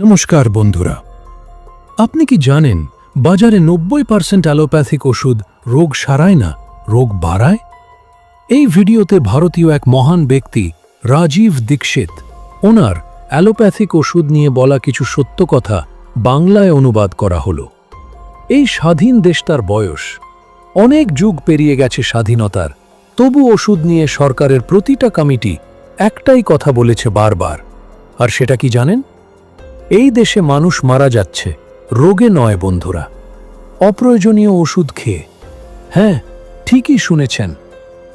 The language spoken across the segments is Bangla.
নমস্কার বন্ধুরা। আপনি কি জানেন বাজারে নব্বই পার্সেন্ট অ্যালোপ্যাথিক ওষুধ রোগ সারায় না, রোগ বাড়ায়? এই ভিডিওতে ভারতীয় এক মহান ব্যক্তি, রাজীব দীক্ষিত, ওনার অ্যালোপ্যাথিক ওষুধ নিয়ে বলা কিছু সত্য কথা বাংলায় অনুবাদ করা হলো। এই স্বাধীন দেশটার বয়স। অনেক যুগ পেরিয়ে গেছে স্বাধীনতার। তবু ওষুধ নিয়ে সরকারের প্রতিটা কমিটি একটাই কথা বলেছে বারবার। আর সেটা কি জানেন? এই দেশে মানুষ মারা যাচ্ছে। রোগে নয় বন্ধুরা। অপ্রয়োজনীয় ওষুধ খেয়ে। হ্যাঁ ঠিকই শুনেছেন।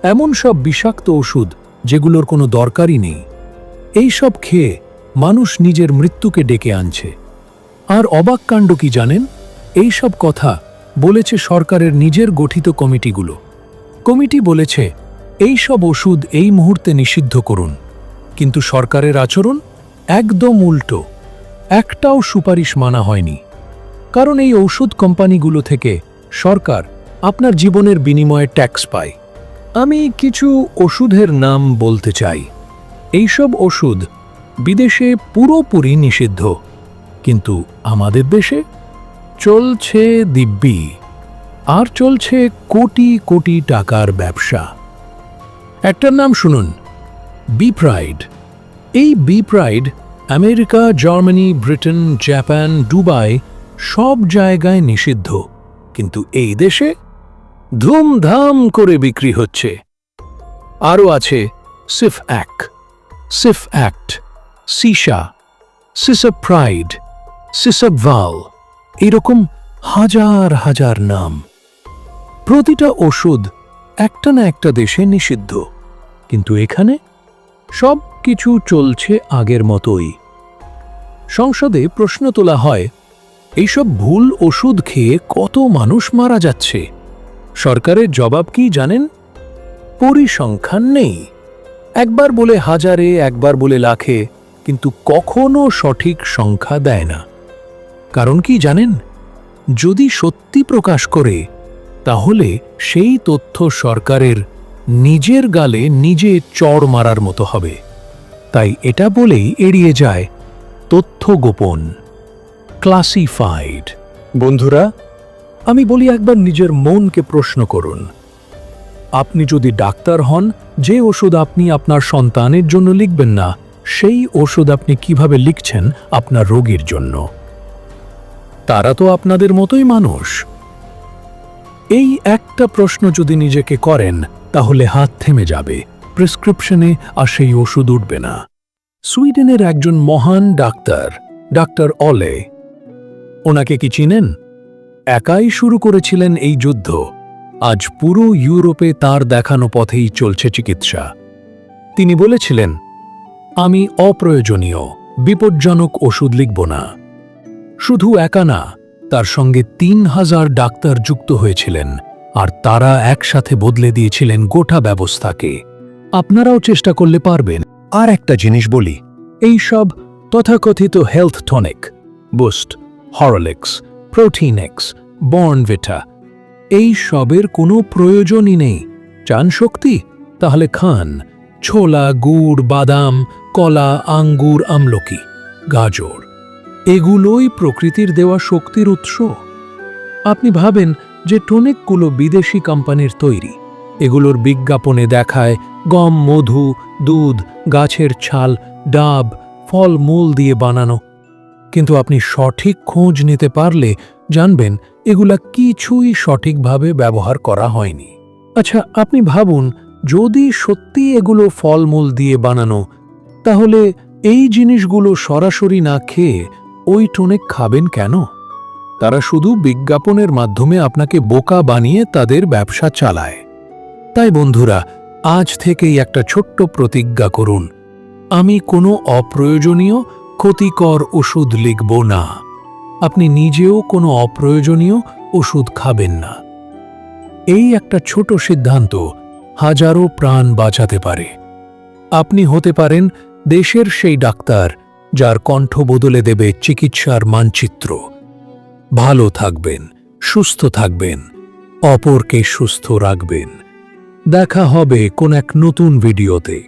এমন সব বিষাক্ত ওষুধ যেগুলোর কোনো দরকারই নেই। এই সব খেয়ে মানুষ নিজের মৃত্যুকে ডেকে আনছে। আর অবাক কাণ্ড কি জানেন? এই সব কথা বলেছে সরকারের নিজের গঠিত কমিটিগুলো। কমিটি বলেছে, এই সব ওষুধ এই মুহূর্তে নিষিদ্ধ করুন। কিন্তু সরকারের আচরণ একদম উল্টো। একটাও সুপারিশ মানা হয়নি। কারণ এই ঔষধ কোম্পানিগুলো থেকে সরকার আপনার জীবনের বিনিময়ে ট্যাক্স পায়। আমি কিছু ওষুধের নাম বলতে চাই। এইসব ওষুধ বিদেশে পুরোপুরি নিষিদ্ধ। কিন্তু আমাদের দেশে চলছে দিব্যি। আর চলছে কোটি কোটি টাকার ব্যবসা। একটার নাম শুনুন বিপ্রাইড এই বিপ্রাইড America, Germany, Britain, Japan, Dubai সব জায়গায় নিষিদ্ধ। কিন্তু এই দেশে ধুমধাম করে বিক্রি হচ্ছে। আরও আছে সিফ অ্যাক সিফ অ্যাক্ট, সিসা সিসপ্রাইড সিসবভাল এরকম হাজার হাজার নাম। প্রতিটা ওষুধ একটা না একটা দেশে নিষিদ্ধ। কিন্তু এখানে সব কিছু চলছে আগের মতোই। সংসদে প্রশ্ন তোলা হয়, এইসব ভুল ওষুধ খেয়ে কত মানুষ মারা যাচ্ছে? সরকারের জবাব কি জানেন? পরিসংখ্যান নেই। একবার বলে হাজারে, একবার বলে লাখে, কিন্তু কখনো সঠিক সংখ্যা দেয় না। কারণ কি জানেন? যদি সত্যি প্রকাশ করে, তাহলে সেই তথ্য সরকারের নিজের গালে নিজে চড় মারার মতো হবে। তাই এটা বলেই এড়িয়ে যায় তথ্য গোপন ক্লাসিফাইড বন্ধুরা, আমি বলি একবার নিজের মনকে প্রশ্ন করুন। আপনি যদি ডাক্তার হন, যে ওষুধ আপনি আপনার সন্তানের জন্য লিখবেন না, সেই ওষুধ আপনি কীভাবে লিখছেন আপনার রোগীর জন্য? তারা তো আপনাদের মতোই মানুষ। এই একটা প্রশ্ন যদি নিজেকে করেন, তাহলে হাত থেমে যাবে। প্রেসক্রিপশনে আর সেই ওষুধ উঠবে না। সুইডেনের একজন মহান ডাক্তার ডাক্তার অলে। ওনাকে কি চিনেন? একাই শুরু করেছিলেন এই যুদ্ধ। আজ পুরো ইউরোপে তার দেখানো পথেই চলছে চিকিৎসা। তিনি বলেছিলেন, আমি অপ্রয়োজনীয়, বিপজ্জনক ওষুধ লিখব না। শুধু একা না, তার সঙ্গে তিন হাজার ডাক্তার যুক্ত হয়েছিলেন, আর তারা একসাথে বদলে দিয়েছিলেন গোটা ব্যবস্থাকে। আপনারাও চেষ্টা করলে পারবেন। আর একটা জিনিস বলি, এই সব তথাকথিত health tonic boost Horlicks Protinex Bournvita এই সবের কোনো প্রয়োজনই নেই। চান শক্তি? তাহলে খান। ছোলা, গুড়, বাদাম, কলা, আঙ্গুর, আমলকি, গাজর, এগুলোই প্রকৃতির দেওয়া শক্তির উৎস। আপনি ভাবেন যে টনিকগুলো বিদেশি কোম্পানির তৈরি। এগুলোর বিজ্ঞাপনে দেখায় গম, মধু, দুধ, গাছের ছাল, ডাব, ফল, মূল দিয়ে বানানো। কিন্তু আপনি সঠিক খোঁজ নিতে পারলে জানবেন এগুলা কিছুই সঠিকভাবে ব্যবহার করা হয়নি। আচ্ছা আপনি ভাবুন, যদি সত্যি এগুলো ফলমূল দিয়ে বানানো, তাহলে এই জিনিসগুলো সরাসরি না খেয়ে ওই টনিক খাবেন কেন? তারা শুধু বিজ্ঞাপনের মাধ্যমে আপনাকে বোকা বানিয়ে তাদের ব্যবসা চালায়। তাই বন্ধুরা, আজ থেকেই একটা ছোট্ট প্রতিজ্ঞা করুন। আমি কোনো অপ্রয়োজনীয়, ক্ষতিকর ওষুধ লিখব না। আপনি নিজেও কোনো অপ্রয়োজনীয় ওষুধ খাবেন না। এই একটা ছোট সিদ্ধান্ত হাজারো প্রাণ বাঁচাতে পারে। আপনি হতে পারেন দেশের সেই ডাক্তার যার কণ্ঠ বদলে দেবে চিকিৎসার মানচিত্র। ভালো থাকবেন, সুস্থ থাকবেন, অপরকে সুস্থ রাখবেন। দেখা হবে কোন এক নতুন ভিডিওতে।